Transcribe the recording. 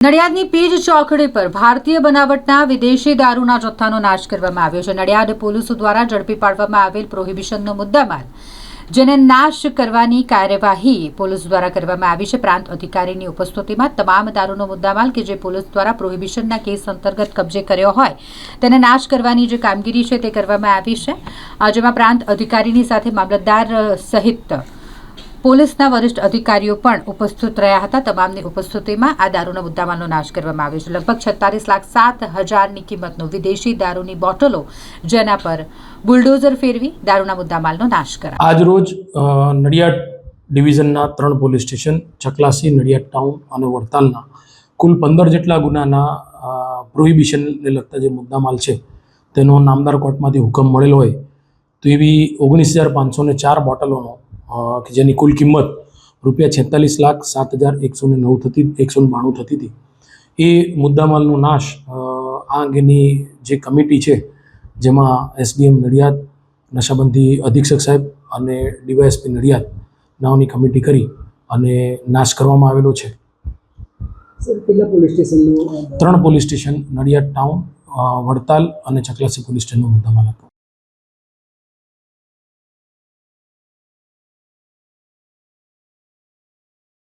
નડિયાદની page ચોકડી પર ભારતીય બનાવટના વિદેશી દારૂના જથ્થાનો નાશ કરવામાં આવ્યો છે. નડિયાદ પોલીસો દ્વારા ઝડપી પાડવામાં આવેલ પ્રોહિબિશનનો મુદ્દામાલ, જેને નાશ કરવાની કાર્યવાહી પોલીસ દ્વારા કરવામાં આવી છે. પ્રાંત અધિકારીની ઉપસ્થિતિમાં તમામ દારૂનો મુદ્દામાલ કે જે પોલીસ દ્વારા પ્રોહિબિશનના કેસ અંતર્ગત કબજે કર્યો હોય, તેને નાશ કરવાની જે કામગીરી છે તે કરવામાં આવી છે. જેમાં પ્રાંત અધિકારીની સાથે મામલતદાર સહિત પોલીસના વરિષ્ઠ અધિકારીઓ પણ ઉપસ્થિત રહ્યા હતા. તમામની ઉપસ્થિતિમાં આ દારૂના મુદ્દામાલનો નાશ કરવામાં આવ્યો છે. લગભગ છત્તાલીસ લાખ સાત હજારની કિંમતનો વિદેશી દારૂની બોટલો જેના પર બુલડોઝર ફેરવી દારૂના મુદ્દામાલનો નાશ કરાયો. આજરોજ નડિયાદ ડિવિઝનના ત્રણ police station, Chaklasi, Nadiad town અને વડતાલના કુલ પંદર જેટલા ગુનાના પ્રોહિબિશનને લગતા જે મુદ્દામાલ છે, તેનો નામદાર કોર્ટમાંથી હુકમ મળેલો હોય, તો એવી ઓગણીસ હજાર પાંચસો ને ચાર બોટલોનો કે જેની કુલ કિંમત રૂપિયા છેતાલીસ લાખ સાત હજાર એકસો ને નવ થતી એકસો ને બાણું થતી હતી. એ મુદ્દામાલનો નાશ આ અંગેની જે કમિટી છે જેમાં એસડીએમ નડિયાદ નશાબંધી અધિક્ષક સાહેબ અને ડીવાયએસપી નડિયાદ નામની કમિટી કરી અને નાશ કરવામાં આવેલો છે. ત્રણ police station Nadiad town Vadtal અને ચકલાસી પોલીસ સ્ટેશનનો મુદ્દામાલ હતો.